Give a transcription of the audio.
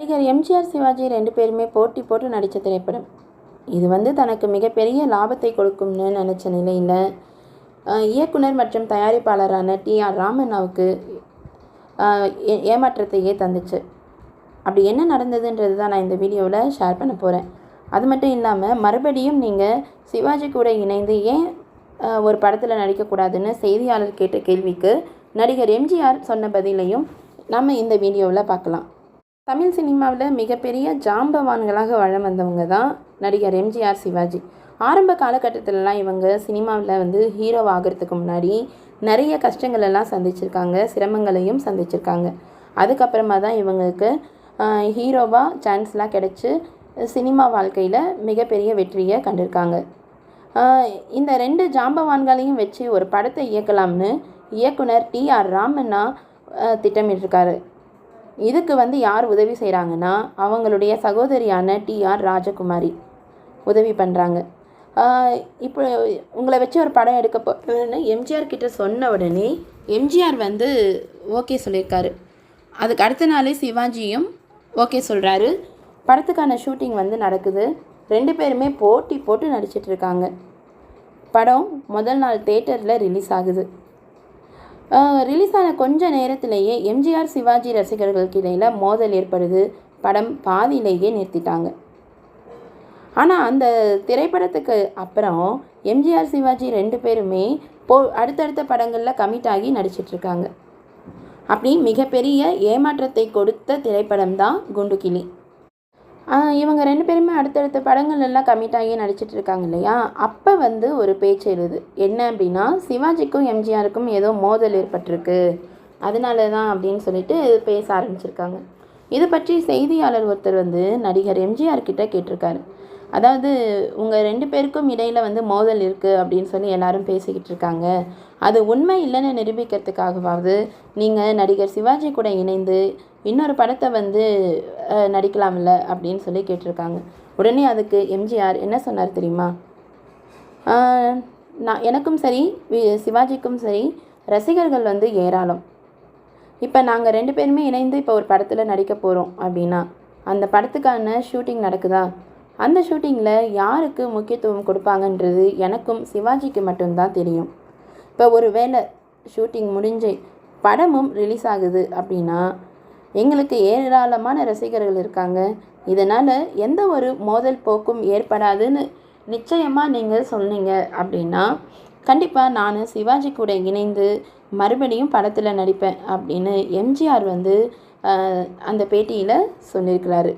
நடிகர் எம்ஜிஆர் சிவாஜி ரெண்டு பேருமே போட்டி போட்டு நடித்த திரைப்படம். இது வந்து தனக்கு மிகப்பெரிய லாபத்தை கொடுக்கும்னு நினச்ச நிலையில் இயக்குனர் மற்றும் தயாரிப்பாளரான டி. ஆர். ராமண்ணாவுக்கு ஏ- ஏமாற்றத்தையே தந்துச்சு. அப்படி என்ன நடந்ததுன்றது தான் நான் இந்த வீடியோவில் ஷேர் பண்ண போகிறேன் அது மட்டும் இல்லாமல் மறுபடியும் நீங்கள் சிவாஜி கூட இணைந்து ஏன் ஒரு படத்தில் நடிக்கக்கூடாதுன்னு செய்தியாளர் கேட்ட கேள்விக்கு நடிகர் எம்ஜிஆர் சொன்ன பதிலையும் நம்ம இந்த வீடியோவில் பார்க்கலாம். தமிழ் சினிமாவில் மிகப்பெரிய ஜாம்பவான்களாக வளம் வந்தவங்க தான் நடிகர் எம்ஜிஆர் சிவாஜி. ஆரம்ப காலகட்டத்திலலாம் இவங்க சினிமாவில் வந்து ஹீரோ ஆகிறதுக்கு முன்னாடி நிறைய கஷ்டங்கள் எல்லாம் சந்திச்சிருக்காங்க சிரமங்களையும் சந்திச்சிருக்காங்க. அதுக்கப்புறமா தான் இவங்களுக்கு ஹீரோவாக சான்ஸ்லாம் கிடச்சி சினிமா வாழ்க்கையில் மிகப்பெரிய வெற்றியை கண்டிருக்காங்க. இந்த ரெண்டு ஜாம்பவான்களையும் வச்சு ஒரு படத்தை இயக்கலாம்னு இயக்குனர் டி ஆர் ராமண்ணா திட்டமிட்டிருக்காரு. இதுக்கு வந்து யார் உதவி செய்கிறாங்கன்னா அவங்களுடைய சகோதரியான டி ஆர் ராஜகுமாரி உதவி பண்ணுறாங்க இப்போ உங்களை வச்சு ஒரு படம் எடுக்க போகிறேன்னு எம்ஜிஆர் கிட்ட சொன்ன உடனே எம்ஜிஆர் வந்து ஓகே சொல்லியிருக்காரு. அதுக்கு அடுத்த நாளே சிவாஜியும் ஓகே சொல்கிறாரு படத்துக்கான ஷூட்டிங் வந்து நடக்குது. ரெண்டு பேருமே போட்டி போட்டு நடிச்சிட்டு இருக்காங்க. படம் முதல் நாள் தேட்டரில் ரிலீஸ் ஆகுது. ரிலீஸ் ஆன கொஞ்ச நேரத்திலேயே எம்ஜிஆர் சிவாஜி ரசிகர்களுக்கு இடையில் மோதல் ஏற்படுது. படம் பாதியிலேயே நிறுத்திட்டாங்க. ஆனால் அந்த திரைப்படத்துக்கு அப்புறம் எம்ஜிஆர் சிவாஜி ரெண்டு பேருமே போ அடுத்தடுத்த படங்களில் கமிட் ஆகி நடிச்சிட்டு இருக்காங்க அப்படி மிகப்பெரிய ஏமாற்றத்தை கொடுத்த திரைப்படம் தான் குண்டுகிளி இவங்க ரெண்டு பேருமே அடுத்தடுத்த படங்கள் எல்லாம் கமிட் ஆகி நடிச்சிட்டு இருக்காங்க இல்லையா அப்போ வந்து ஒரு பேச்சு எழுது. என்ன அப்படின்னா சிவாஜிக்கும் எம்ஜிஆருக்கும் ஏதோ மோதல் ஏற்பட்டிருக்கு. அதனால தான் அப்படின்னு சொல்லிட்டு பேச ஆரம்பிச்சிருக்காங்க. இது பற்றி செய்தியாளர் ஒருத்தர் வந்து நடிகர் எம்ஜிஆர் கிட்ட கேட்டிருக்காரு. அதாவது உங்கள் ரெண்டு பேருக்கும் இடையில் வந்து மோதல் இருக்குது அப்படின்னு சொல்லி எல்லாரும் பேசிக்கிட்டு இருக்காங்க. அது உண்மை இல்லைன்னு நிரூபிக்கிறதுக்காகவாவது நீங்கள் நடிகர் சிவாஜி கூட இணைந்து இன்னொரு படத்தை வந்து நடிக்கலாம்ல அப்படின்னு சொல்லி கேட்டிருக்காங்க. உடனே அதுக்கு எம்ஜிஆர் என்ன சொன்னார் தெரியுமா? நான் எனக்கும் சரி வி- சிவாஜிக்கும் சரி ரசிகர்கள் வந்து ஏராளம். இப்போ நாங்கள் ரெண்டு பேருமே இணைந்து இப்போ ஒரு படத்தில் நடிக்க போகிறோம் அப்படின்னா அந்த படத்துக்கான ஷூட்டிங் நடக்குதா? அந்த ஷூட்டிங்கில் யாருக்கு முக்கியத்துவம் கொடுப்பாங்கன்றது எனக்கும் சிவாஜிக்கு மட்டும்தான் தெரியும். இப்போ ஒரு வேளை ஷூட்டிங் முடிஞ்சு படமும் ரிலீஸ் ஆகுது அப்படின்னா எங்களுக்கு ஏராளமான ரசிகர்கள் இருக்காங்க. இதனால் எந்த ஒரு மோதல் போக்கும் ஏற்படாதுன்னு நிச்சயமாக நீங்கள் சொன்னீங்க அப்படின்னா கண்டிப்பாக நான் சிவாஜி கூட இணைந்து மறுபடியும் படத்தில் நடிப்பேன் அப்படின்னு எம்ஜிஆர் வந்து அந்த பேட்டியில் சொல்லியிருக்கிறாரு.